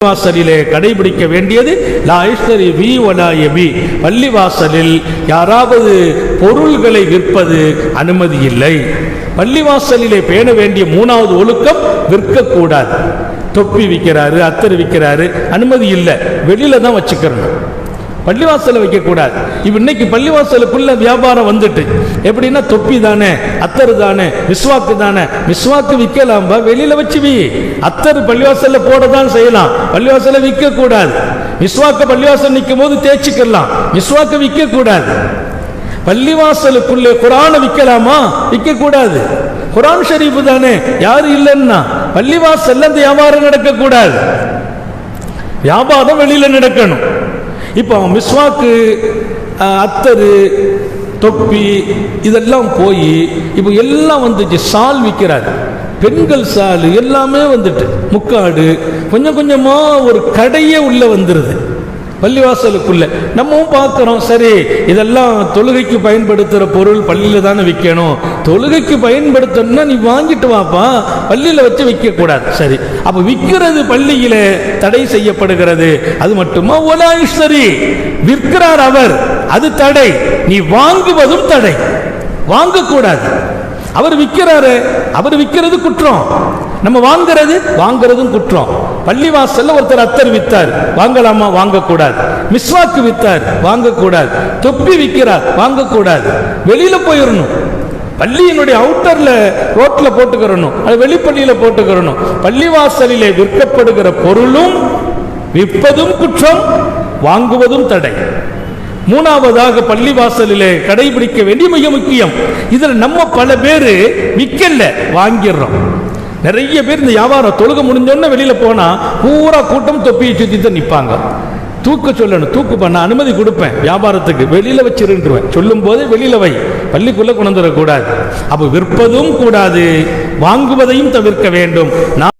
பள்ளிவாசலிலே கடைபிடிக்க வேண்டியது லா ஐஸ்வரி வி வலாயமி பள்ளிவாசலில் யாராவது பொருள்களை விற்பது அனுமதி இல்லை. பள்ளிவாசலிலே பேண வேண்டிய மூணாவது ஒழுக்கம் விற்கக்கூடாது. தொப்பி விற்கிறாரு அத்தர் விற்கிறாரு அனுமதி இல்லை. வெளியில தான் வச்சுக்கிறணும் பள்ளிவாசல வைக்க கூடாது இப்ப இன்னைக்கு பள்ளிவாசலுக்குள்ள வியாபாரம் வந்துட்டு. எப்படின்னா தொப்பி தானே அத்தர் தானே மிஸ்வாக்கு தானே. மிஸ்வாக்கு விற்கலாம் வெளியில வச்சு வி. அத்தர் பள்ளிவாசல்ல போட தான் செய்யலாம். பள்ளிவாசல விற்க கூடாது மிஸ்வாக்க பள்ளிவாசல் நிற்கும் போது தேய்ச்சிக்கலாம். மிஸ்வாக்க விற்க கூடாது பள்ளிவாசலுக்குள்ளே குரானை விற்கலாமா? விற்க கூடாது குரான் ஷரீஃப் தானே. யாரு இல்லைன்னா பள்ளிவாசல்ல அந்த வியாபாரம் நடக்க கூடாது வியாபாரம் வெளியில நடக்கணும். இப்போ மிஸ்வாக்கு அஹ், அத்தரு தொப்பி இதெல்லாம் போய் இப்போ எல்லாம் வந்துச்சு சால் விற்கிறாரு பெண்கள் சால் எல்லாமே வந்துட்டு முக்காடு கொஞ்சம் கொஞ்சமாக ஒரு கடையே உள்ளே வந்துடுது பள்ளிவாசலுக்குள்ள. நம்மவும் பார்க்குறோம் சரி இதெல்லாம் தொழுகைக்கு பயன்படுத்துகிற பொருள் பள்ளியில தானே விற்கணும் தொழுகைக்கு பயன்படுத்தணும்னா நீ வாங்கிட்டு வாப்பா பள்ளியில் வச்சு விற்கக்கூடாது சரி அப்போ விற்கிறது பள்ளியில் தடை செய்யப்படுகிறது. அது மட்டுமா? ஒலாயிஸ்வரி விற்கிறார் அவர் அது தடை. நீ வாங்குவதும் தடை. வாங்கக்கூடாது. அவர் விற்கிறாரு அவர் விற்கிறது குற்றம். நம்ம வாங்குறது வாங்குறதும் குற்றம். பள்ளிவாசல்ல ஒருத்தர் அத்தர் வித்தார் வாங்கலாமா? வாங்கக்கூடாது. மிஸ்வாக்கு வித்தார் வாங்கக்கூடாது. தொப்பி விற்கிறார் வாங்கக்கூடாது. வெளியில போயிடணும் பள்ளியினுடைய அவுட்டர்ல ரோட்ல போட்டுக்கிறணும். அது வெளிப்பள்ளியில போட்டுக்கிறணும். பள்ளிவாசலிலே விற்கப்படுகிற பொருளும் விற்பதும் குற்றம் வாங்குவதும் தடை. மூணாவதாக பள்ளி வாசலிலே கடைபிடிக்க வேண்டிய மிக முக்கியம். இதில் நம்ம பல பேர் விற்கல வாங்கிடுறோம். நிறைய பேர் இந்த வியாபாரம் தொழுக முடிஞ்சோடனே வெளியில போனா பூரா கூட்டம் தொப்பியை சுத்தி தான் நிப்பாங்க. தூக்க சொல்லணும் தூக்கு பண்ண அனுமதி கொடுப்பேன். வியாபாரத்துக்கு வெளியில வச்சிருந்துருவேன். சொல்லும் போது வெளியில வை. பள்ளிக்குள்ள கொண்டு வந்துடக்கூடாது. அப்போ விற்பதும் கூடாது. வாங்குவதையும் தவிர்க்க வேண்டும். நான்